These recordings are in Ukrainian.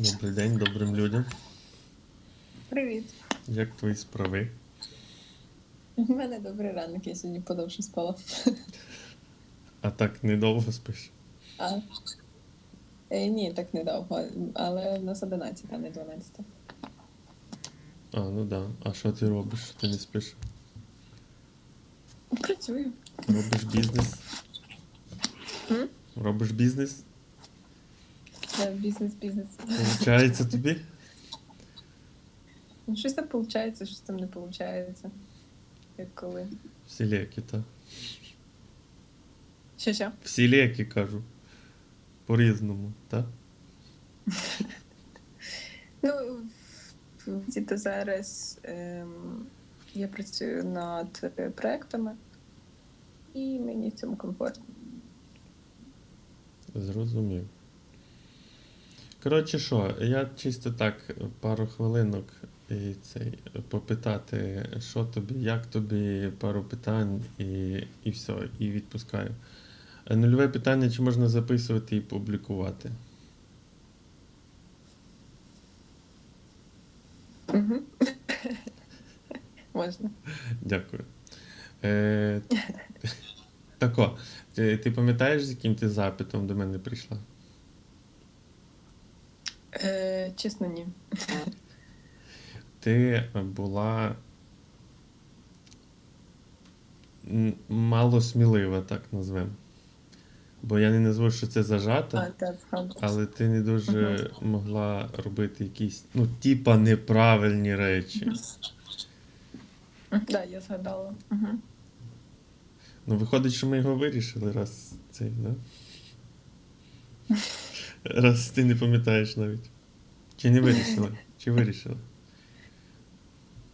Добрий день добрим людям. Привіт. Як твої справи? У мене добрий ранок, я сьогодні подовше спала. А так недовго спиш? А? Е, ні, так недовго, але в нас 11, а не 12. А, ну да. А що ти робиш? що Ти не спиш? Працюю. Робиш бізнес? М? Робиш бізнес? Це бізнес-бізнес. Получається тобі? Ну, Щось там виходить, щось там не виходить. Як коли. Всі леки, та. Що що? Всі леки, кажу. По-різному, так? Ну, діти зараз ем, я працюю над проектами, і мені в цьому комфортно. Зрозумів. Коротше, що, я чисто так пару хвилинок і цей попитати, що тобі, як тобі, пару питань і, і все, і відпускаю. Е, Нульове питання, чи можна записувати і публікувати? Угу. Можна. Дякую. Е, тако, ти, ти пам'ятаєш, з яким ти запитом до мене прийшла? Е, чесно, ні. Ти була мало смілива, так назвемо. Бо я не назву, що це зажато, А, так, згадую. але ти не дуже могла робити якісь, ну, типа неправильні речі. Так, я згадала. Ну, виходить, що ми його вирішили, раз цей, да? Раз ти не пам'ятаєш навіть. Чи не вирішила? Чи вирішила?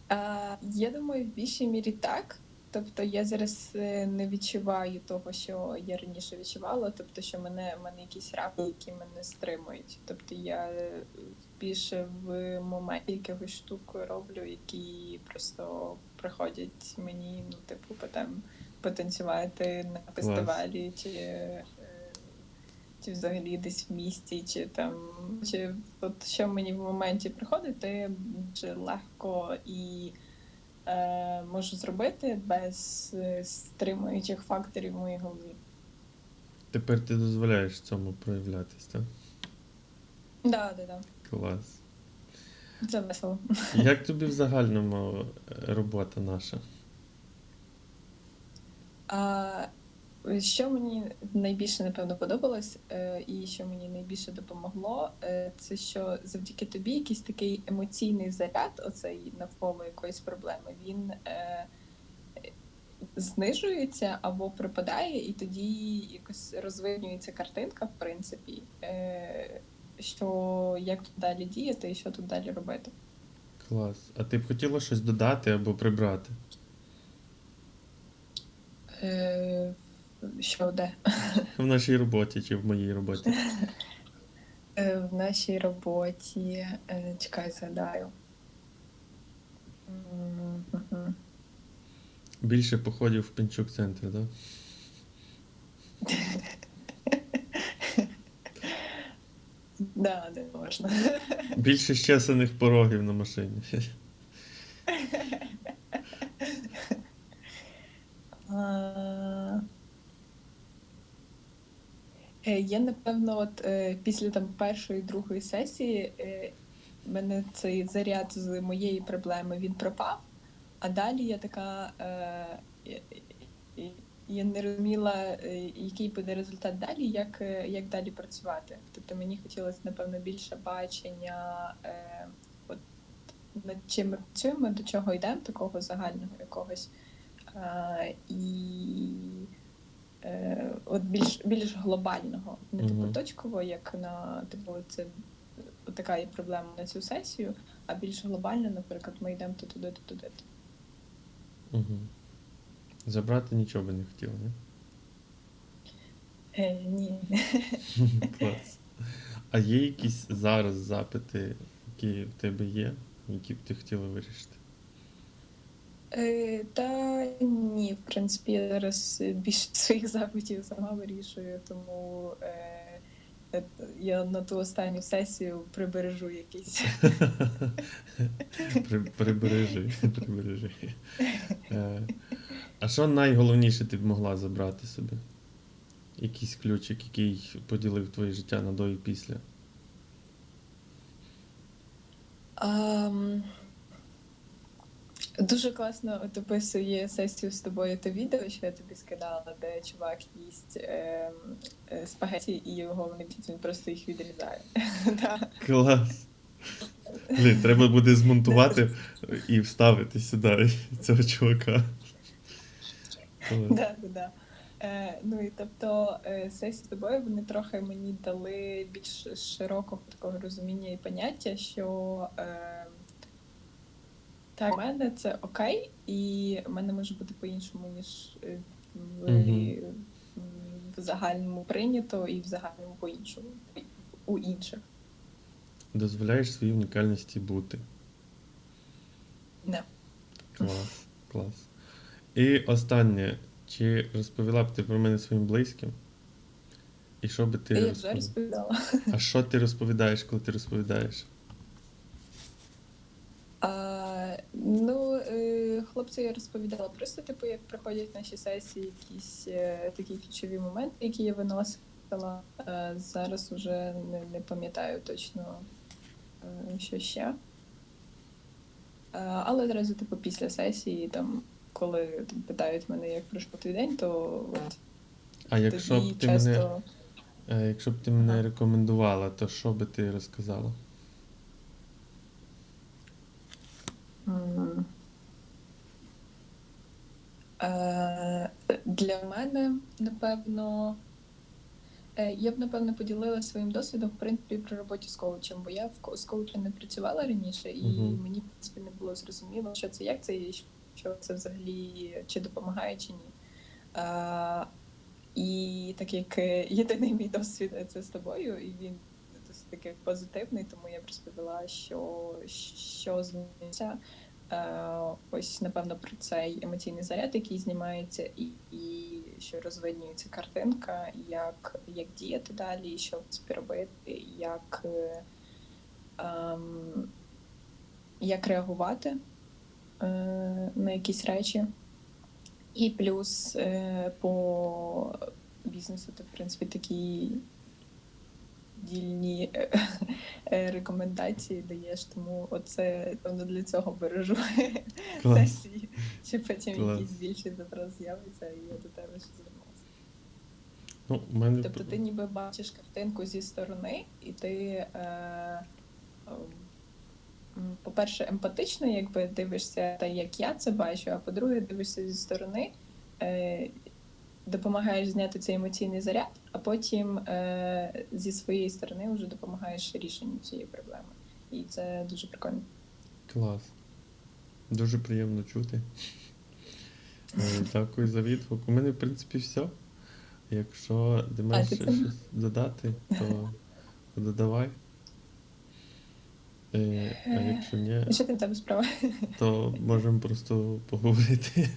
А, я думаю, в більшій мірі так. Тобто я зараз е, не відчуваю того, що я раніше відчувала, тобто, що мене мене якісь рамки, які мене стримують. Тобто я е, більше в моменті якихось штук роблю, які просто приходять мені, ну, типу, потім потанцювати на фестивалі, чи, чи взагалі десь в місті, чи там, чи от що мені в моменті приходить, то я дуже легко і е, можу зробити без е, стримуючих факторів в моїй голові. Тепер ти дозволяєш цьому проявлятись, так? Да, да, да. Клас. Це весело. Як тобі в загальному е, робота наша? А що мені найбільше напевно подобалось, е, і що мені найбільше допомогло, е, це що завдяки тобі якийсь такий емоційний заряд, оцей навколо якоїсь проблеми, він е, знижується або припадає, і тоді якось розвинюється картинка, в принципі, що як тут далі діяти і що тут далі робити. Клас. А ти б хотіла щось додати або прибрати? Е, що де? В нашій роботі чи в моїй роботі? Е, В нашій роботі, е, чекай, згадаю. Більше походів в Пінчук центр, так? Да, де можна. Більше щесаних порогів на машині. А, е, Я, напевно, от е, після там першої другої сесії е, мене цей заряд з моєї проблеми він пропав, а далі я така. е, я- не розуміла, е, який буде результат далі, як, е, як далі працювати. Тобто мені хотілося, напевно, більше бачення, е, от, над чим ми працюємо, до чого йдемо, такого загального якогось. Е, і е, от більш, більш глобального, не типу точково, як на типу, це така є проблема на цю сесію, а більш глобально, наприклад, ми йдемо то туди, то туди. Угу. Забрати нічого би не хотіла, не? Е, ні. Клас. А є якісь зараз запити, які в тебе є, які б ти хотіла вирішити? Е, та ні, в принципі, я зараз більше своїх запитів сама вирішую, тому е, е, я на ту останню сесію прибережу. При, прибережи, прибережи. Е, а що найголовніше ти б могла забрати собі? Якийсь ключик, який поділив твоє життя на до і після. Дуже класно от описує сесію з тобою те відео, що я тобі скидала, де чувак їсть ем, е, спагеті і його вони він просто їх відрізає. Клас. Блін, треба буде змонтувати і вставити сюди цього чувака. Да, да. Е, ну і тобто е, сесії з тобою вони трохи мені дали більш широкого такого розуміння і поняття, що е, так, в мене це окей, і в мене може бути по-іншому, ніж е, в, Мгм. в загальному прийнято і в загальному по-іншому у інших. Дозволяєш своїй унікальності бути. Не. Клас, клас. І останнє. Чи розповіла б ти про мене своїм близьким? І що би ти Я вже розповідала. А що ти розповідаєш, коли ти розповідаєш? А, ну, е, хлопці я розповідала просто, типу, як проходять наші сесії, якісь е, такі ключові моменти, які я виносила. Е, зараз уже не, не пам'ятаю точно, е, що ще. Але одразу, типу, після сесії, там, коли там, питають мене, як пройшов твій день, то от А якщо б ти часто. мене, е, якщо б ти мене рекомендувала, то що би ти розказала? М. Е, Для мене, напевно, е, я б напевно поділила своїм досвідом, в принципі, при роботі з коучем, бо я з коучем не працювала раніше, і Мгм. мені, в принципі, не було зрозуміло, що це, як це, і що це взагалі чи допомагає, чи ні. Е, І так як єдиний мій досвід це з тобою, і він досить таки позитивний, тому я б розповіла, що, що зміниться. Е, ось, напевно, про цей емоційний заряд, який знімається, і, і що розвиднюється картинка, як, як діяти далі, що робити, як, е, ем, як реагувати е, на якісь речі. І плюс е, по бізнесу, то в принципі такі дільні е, е, рекомендації даєш, тому оце певно для цього бережу Клас. сесії, чи потім Клас. якийсь більший запрос з'явиться, і я до тебе ще звернуся. Ну, мене Тобто ти ніби бачиш картинку зі сторони, і ти, е, ем, по-перше, емпатично, якби дивишся, та як я це бачу, а по-друге, дивишся зі сторони, е, допомагаєш зняти цей емоційний заряд, а потім е, зі своєї сторони вже допомагаєш рішенню цієї проблеми. І це дуже прикольно. Клас. Дуже приємно чути. Е, Дякую за відгук. У мене, в принципі, все. Якщо ти маєш ще щось додати, то додавай. Е, А якщо ні, І що ти справа? то можемо просто поговорити.